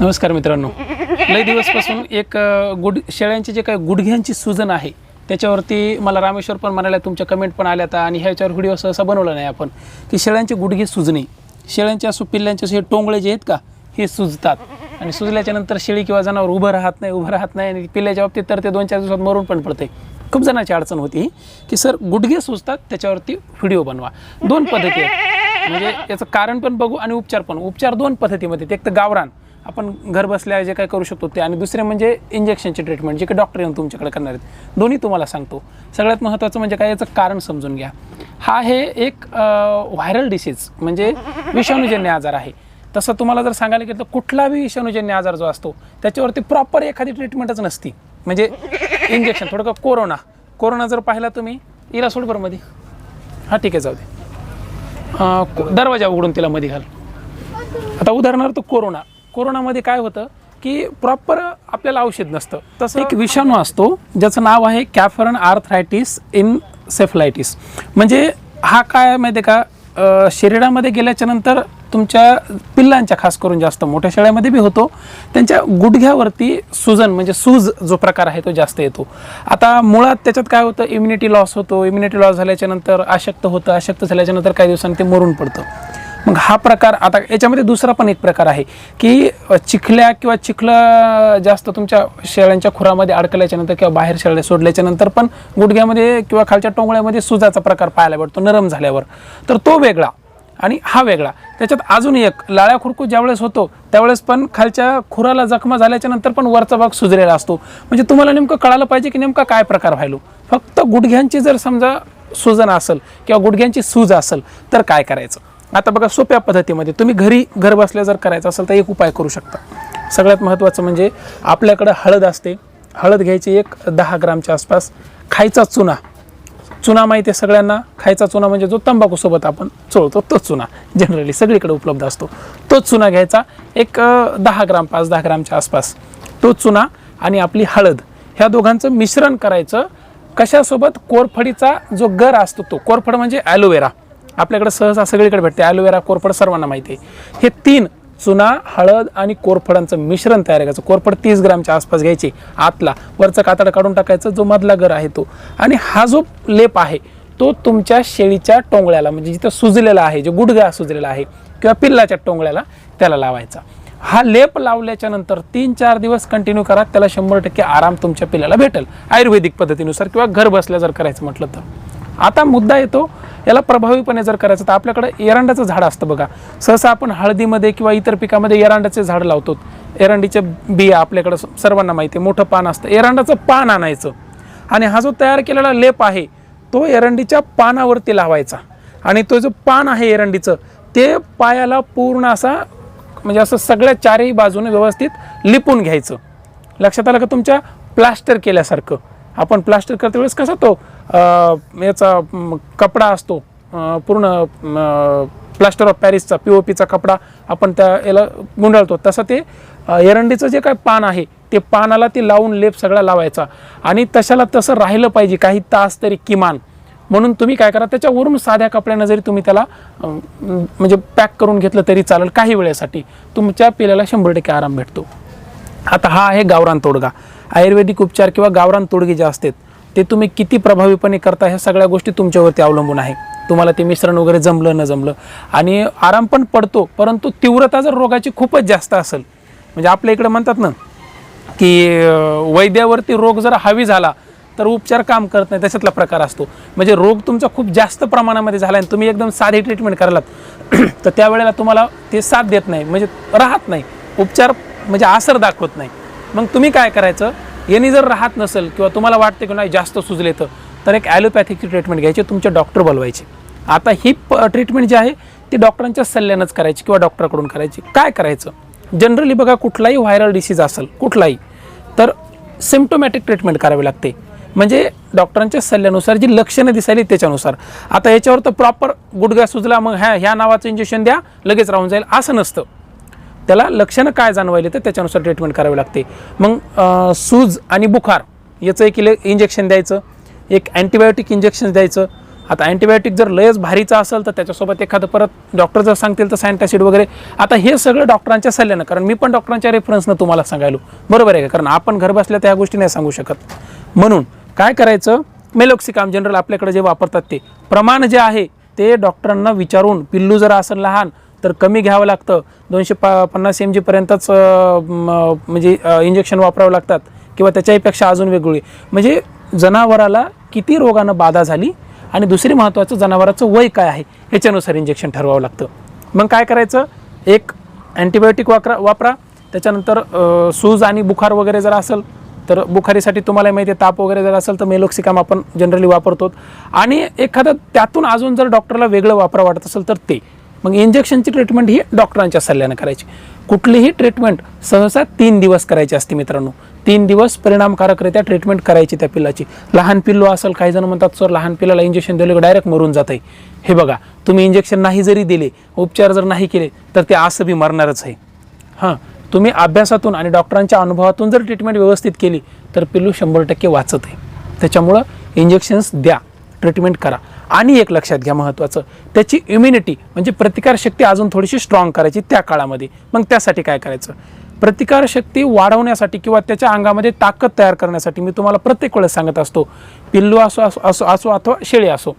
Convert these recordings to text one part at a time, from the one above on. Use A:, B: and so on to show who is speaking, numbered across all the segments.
A: नमस्कार मित्रांनो. लई दिवसपासून एक गुड शेळ्यांची जे काही गुडघ्यांची सुजन आहे त्याच्यावरती मला रामेश्वर पण म्हणाल्या तुमच्या कमेंट पण आल्यात आणि ह्याच्यावर व्हिडिओ सहसा बनवला नाही आपण की शेळ्यांची गुडघे सुजणे. शेळ्यांच्या असो पिल्ल्यांचे असे हे टोंगळे जे आहेत का हे सुजतात. आणि सुजल्याच्या नंतर शेळी किंवा जनावर उभं राहत नाही उभं राहत नाही आणि पिल्ल्याच्या बाबतीत तर ते दोन चार दिवसात मरून पण पडते. खूप जणांची अडचण होती की सर गुडघे सुजतात त्याच्यावरती व्हिडिओ बनवा. दोन पद्धती आहेत. म्हणजे याचं कारण पण बघू आणि उपचार पण. उपचार दोन पद्धतीमध्ये ते एक तर गावरान आपण घर बसल्या जे काय करू शकतो ते. आणि दुसरे म्हणजे इंजेक्शनची ट्रीटमेंट जे काही डॉक्टर येऊन तुमच्याकडे करणार आहेत. दोन्ही तुम्हाला सांगतो. सगळ्यात महत्त्वाचं म्हणजे काय याचं कारण समजून घ्या. हा हे एक व्हायरल डिसीज म्हणजे विषाणूजन्य आजार आहे. तसं तुम्हाला जर सांगायला गेलं तर कुठलाही विषाणूजन्य आजार जो असतो त्याच्यावरती प्रॉपर एखादी ट्रीटमेंटच नसती. म्हणजे इंजेक्शन थोडं का कोरोना कोरोना जर पाहिला तुम्ही इला सोड बरं मध्ये हा ठीक आहे जाऊ दे. दरवाजा उघडून तिला मध्ये घाल. आता उदाहरणार्थ कोरोना कोरोनामध्ये काय होतं की प्रॉपर आपल्याला औषध नसतं. तसं एक विषाणू असतो ज्याचं नाव आहे कॅफरन आर्थरायटिस इन सेफलायटिस म्हणजे हा काय माहिती आहे का शरीरामध्ये गेल्याच्यानंतर तुमच्या पिल्लांच्या खास करून जास्त मोठ्या शाळेमध्ये बी होतो त्यांच्या गुडघ्यावरती सुजन म्हणजे सूज जो प्रकार आहे तो जास्त येतो. आता मुळात त्याच्यात काय होतं इम्युनिटी लॉस होतो इम्युनिटी लॉस झाल्याच्यानंतर अशक्त होतं अशक्त झाल्याच्यानंतर काही दिवसांनी ते मरून पडतं. मग हा प्रकार आता याच्यामध्ये दुसरा पण एक प्रकार आहे की चिखल्या किंवा चिखलं जास्त तुमच्या शेळ्यांच्या खुरामध्ये अडकल्याच्या नंतर किंवा बाहेर शेळ्या सोडल्याच्या नंतर पण गुडघ्यामध्ये किंवा खालच्या टोंगळ्यामध्ये सुजाचा प्रकार पाहायला भेटतो नरम झाल्यावर. तर तो वेगळा आणि हा वेगळा. त्याच्यात अजून एक लाळ्या खुरकू ज्यावेळेस होतो त्यावेळेस पण खालच्या खुराला जखमा झाल्याच्यानंतर पण वरचा भाग सुजलेला असतो. म्हणजे तुम्हाला नेमकं कळालं पाहिजे की नेमका काय प्रकार व्हायलो. फक्त गुडघ्यांची जर समजा सुजन असेल किंवा गुडघ्यांची सूज असेल तर काय करायचं? आता बघा सोप्या पद्धतीमध्ये तुम्ही घरी घर बसल्या जर करायचं असेल तर एक उपाय करू शकता. सगळ्यात महत्त्वाचं म्हणजे आपल्याकडं हळद असते. हळद घ्यायची एक दहा ग्रामच्या आसपास. खायचा चुना. चुना माहिती आहे सगळ्यांना. खायचा चुना म्हणजे जो तंबाखूसोबत आपण चोळतो तो चुना. जनरली सगळीकडे उपलब्ध असतो. तोच चुना घ्यायचा एक दहा ग्राम पाच दहा ग्रामच्या आसपास. तो चुना आणि आपली हळद. ह्या दोघांचं मिश्रण करायचं. कशासोबत? कोरफडीचा जो गर असतो तो. कोरफड म्हणजे ॲलोवेरा आपल्याकडे सहसा सगळीकडे भेटते. ॲलोवेरा कोरफड सर्वांना माहिती आहे. हे तीन चुना हळद आणि कोरफडांचं मिश्रण तयार करायचं कोरफड तीस ग्रामच्या आसपास घ्यायची. आतला वरचा कातडा काढून टाकायचं जो मधला गर आहे तो. आणि हा जो लेप आहे तो तुमच्या शेळीच्या टोंगळ्याला म्हणजे जिथं सुजलेला आहे जो गुडघा सुजलेला आहे किंवा पिल्लाच्या टोंगळ्याला त्याला लावायचा. हा लेप लावल्याच्या नंतर तीन चार दिवस कंटिन्यू करा त्याला शंभर टक्के आराम तुमच्या पिल्लाला भेटेल. आयुर्वेदिक पद्धतीनुसार किंवा घर बसल्या जर करायचं म्हटलं तर. आता मुद्दा येतो याला प्रभावीपणे जर करायचं तर आपल्याकडे एरंडाचं झाड असतं बघा. सहसा आपण हळदीमध्ये किंवा इतर पिकामध्ये एरंडाचे झाड लावतो. एरंडीचे बिया आपल्याकडं सर्वांना माहिती आहे. मोठं पान असतं. एरंडाचं पान आणायचं. आणि हा जो तयार केलेला लेप आहे तो एरंडीच्या पानावरती लावायचा. आणि तो जो पान आहे एरंडीचं ते पायाला पूर्ण असा म्हणजे असं सगळ्या चारही बाजूने व्यवस्थित लिपून घ्यायचं. लक्षात आलं का तुमच्या? प्लास्टर केल्यासारखं. आपण प्लास्टर करते वेळेस कसा तो याचा कपडा असतो पूर्ण प्लास्टर ऑफ पॅरिसचा पी ओ पीचा कपडा आपण त्या याला गुंडाळतो. तसं ते एरंडीचं जे काय पान आहे ते पानाला ते लावून लेप सगळा लावायचा. आणि तशाला तसं राहिलं पाहिजे काही तास तरी किमान. म्हणून तुम्ही काय करा त्याच्यावरून साध्या कपड्यानं जरी तुम्ही त्याला म्हणजे पॅक करून घेतलं तरी चालेल काही वेळेसाठी. तुमच्या पिल्याला शंभर टक्के आराम भेटतो. आता हा आहे गावरान तोडगा. आयुर्वेदिक उपचार किंवा गावरान तोडगे जे असतात ते तुम्ही किती प्रभावीपणे करता ह्या सगळ्या गोष्टी तुमच्यावरती अवलंबून आहे. तुम्हाला ते मिश्रण वगैरे जमलं न जमलं. आणि आराम पण पडतो परंतु तीव्रता जर रोगाची खूपच जास्त असेल म्हणजे आपल्या इकडे म्हणतात ना की वैद्यावरती रोग जर हावी झाला तर उपचार काम करत नाही त्याच्यातला प्रकार असतो. म्हणजे रोग तुमचा खूप जास्त प्रमाणामध्ये झाला आणि तुम्ही एकदम साधी ट्रीटमेंट करालात तर त्यावेळेला तुम्हाला ते साथ देत नाही म्हणजे राहत नाही. उपचार म्हणजे आसर दाखवत नाही. मग तुम्ही काय करायचं? यांनी जर राहत नसेल किंवा तुम्हाला वाटते की नाही जास्त सुजले तर एक ॲलोपॅथिकची ट्रीटमेंट घ्यायची तुमचे डॉक्टर बोलवायचे. आता ही ट्रीटमेंट जी आहे ती डॉक्टरांच्या सल्ल्यानंच करायची किंवा डॉक्टरकडून करायची. काय करायचं? जनरली बघा कुठलाही व्हायरल डिसीज असेल कुठलाही तर सिम्टोमॅटिक ट्रीटमेंट करावी लागते. म्हणजे डॉक्टरांच्या सल्ल्यानुसार जी लक्षणं दिसायली त्याच्यानुसार. आता याच्यावर तर प्रॉपर गुडघ्या सुजला मग ह्या ह्या नावाचं इंजेक्शन द्या लगेच राहून जाईल असं नसतं. त्याला लक्षणं काय जाणवायली तर त्याच्यानुसार ट्रीटमेंट करावी लागते. मग सूज आणि बुखार याचं एक इंजेक्शन द्यायचं एक अँटीबायोटिक इंजेक्शन द्यायचं. आता अँटीबायोटिक जर लयच भारीचा असेल तर त्याच्यासोबत एखादं परत डॉक्टर जर सांगतील तर सॅन्टॅसिड वगैरे. आता हे सगळं डॉक्टरांच्या सल्ल्यानं कारण मी पण डॉक्टरांच्या रेफरन्सनं तुम्हाला सांगायलो. बरोबर आहे का? कारण आपण घर बसल्या त्या गोष्टी नाही सांगू शकत. म्हणून काय करायचं? मेलोक्सिकाम जनरल आपल्याकडे जे वापरतात ते. प्रमाण जे आहे ते डॉक्टरांना विचारून पिल्लू जर असेल लहान तर कमी घ्यावं लागतं. दोनशे पा पन्नास एम जीपर्यंतच म्हणजे इंजेक्शन वापरावं लागतात किंवा त्याच्याहीपेक्षा अजून वेगळी. म्हणजे जनावराला किती रोगानं बाधा झाली आणि दुसरी महत्त्वाचं जनावराचं वय काय आहे ह्याच्यानुसार इंजेक्शन ठरवावं लागतं. मग काय करायचं? एक अँटीबायोटिक वापरा वापरा. त्याच्यानंतर सूज आणि बुखार वगैरे जर असेल तर बुखारीसाठी तुम्हाला माहिती आहे ताप वगैरे जर असेल तर मेलोक्सिकाम आपण जनरली वापरतो. आणि एखादं त्यातून अजून जर डॉक्टरला वेगळं वापरा वाटत असेल तर ते. मग इंजेक्शनची ट्रीटमेंट ही डॉक्टरांच्या सल्ल्यानं करायची. कुठलीही ट्रीटमेंट सहसा तीन दिवस करायची असते मित्रांनो. तीन दिवस परिणामकारकरित्या ट्रीटमेंट करायची त्या पिल्लाची लहान पिल्लू असेल काही जण म्हणतात सर लहान पिल्लाला इंजेक्शन दिलं की डायरेक्ट मरून जात आहे हे बघा तुम्ही इंजेक्शन नाही जरी दिले उपचार जर नाही केले तर ते असं बी मरणारच आहे. हां तुम्ही अभ्यासातून आणि डॉक्टरांच्या अनुभवातून जर ट्रीटमेंट व्यवस्थित केली तर पिल्लू शंभर टक्के वाचत आहे. त्याच्यामुळं इंजेक्शन्स द्या ट्रीटमेंट करा. आणि एक लक्षात घ्या महत्त्वाचं त्याची इम्युनिटी म्हणजे प्रतिकारशक्ती अजून थोडीशी स्ट्रॉंग करायची त्या काळामध्ये. मग त्यासाठी काय करायचं? प्रतिकारशक्ती वाढवण्यासाठी किंवा त्याच्या अंगामध्ये ताकद तयार करण्यासाठी मी तुम्हाला प्रत्येक वेळेस सांगत असतो पिल्लू असो असो असो असो अथवा शेळी असो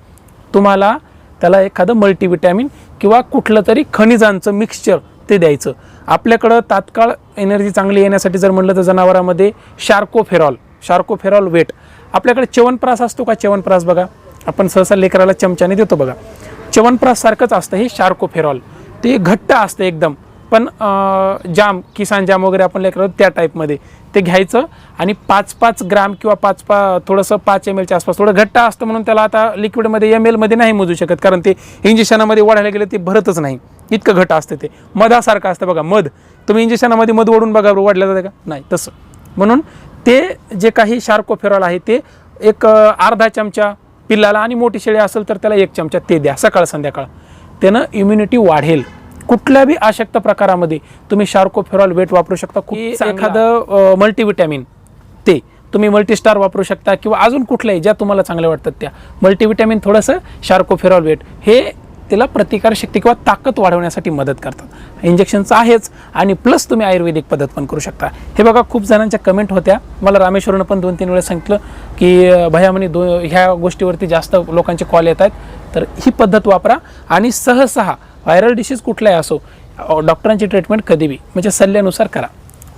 A: तुम्हाला त्याला एखादं मल्टीविटॅमिन किंवा कुठलं तरी खनिजांचं मिक्सचर ते द्यायचं. आपल्याकडं तात्काळ एनर्जी चांगली येण्यासाठी जर म्हणलं तर जनावरांमध्ये शार्कोफेरॉल शार्कोफेरॉल वेट आपल्याकडे च्यवनप्रास असतो का? च्यवनप्रास बघा. आपण सहसा लेकराला चमच्याने देतो बघा. च्यवनप्राशसारखंच असतं हे शार्कोफेरॉल. ते घट्ट असतं एकदम. पण जाम किसान जाम वगैरे आपण लेकर त्या टाईपमध्ये. ते घ्यायचं आणि पाच पाच ग्राम किंवा पाच पा थोडंसं पाच एम एलच्या आसपास थोडं घट्ट असतं म्हणून त्याला आता लिक्विडमध्ये एम एलमध्ये नाही मोजू शकत. कारण ते इंजेक्शनामध्ये वाढायला गेलं ते भरतच नाही. इतकं घट्ट असतं ते. मधासारखं असतं बघा मध. तुम्ही इंजेक्शनामध्ये मध ओढून बघा वाढलं जातं का? नाही तसं. म्हणून ते जे काही शार्कोफेरॉल आहे ते एक अर्धा चमचा पिल्लाला आणि मोठी शेळी असेल तर त्याला एक चमचा ते द्या सकाळ संध्याकाळ. त्यानं इम्युनिटी वाढेल. कुठल्या बी अशक्त प्रकारामध्ये तुम्ही शार्कोफेरॉल वेट वापरू शकता खूप एखादं मल्टीविटॅमिन ते. तुम्ही मल्टीस्टार वापरू शकता किंवा अजून कुठल्याही ज्या तुम्हाला चांगल्या वाटतात त्या. मल्टीविटॅमिन थोडंसं शार्कोफेरॉल वेट. हे तिला प्रतिकारशक्ती किंवा ताकद वाढवण्यासाठी मदत करतात. इंजेक्शनचं आहेच आणि प्लस तुम्ही आयुर्वेदिक पद्धत पण करू शकता. हे बघा खूप जणांच्या कमेंट होत्या. मला रामेश्वरनं पण दोन तीन वेळा सांगितलं की भया म्हणे दो ह्या गोष्टीवरती जास्त लोकांचे कॉल येत आहेत. तर ही पद्धत वापरा आणि सहसहा व्हायरल डिसीज कुठलाही असो डॉक्टरांची ट्रीटमेंट कधी बी म्हणजे सल्ल्यानुसार करा.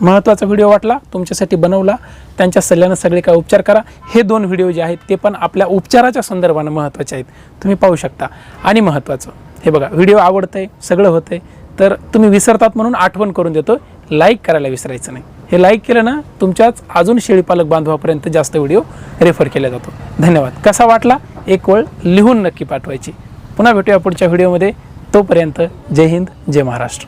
A: महत्त्वाचा व्हिडिओ वाटला तुमच्यासाठी बनवला त्यांच्या सल्ल्यानं सगळे काय उपचार करा. हे दोन व्हिडिओ जे आहेत ते पण आपल्या उपचाराच्या संदर्भानं महत्त्वाचे आहेत. तुम्ही पाहू शकता. आणि महत्त्वाचं हे बघा व्हिडिओ आवडतंय सगळं होतंय तर तुम्ही विसरतात म्हणून आठवण करून देतो लाईक करायला विसरायचं नाही. हे लाईक केलं ना तुमच्याच अजून शेळीपालक बांधवापर्यंत जास्त व्हिडिओ रेफर केला जातो. धन्यवाद. कसा वाटला? एक वेळ लिहून नक्की पाठवायची. पुन्हा भेटूया पुढच्या व्हिडिओमध्ये. तोपर्यंत जय हिंद जय महाराष्ट्र.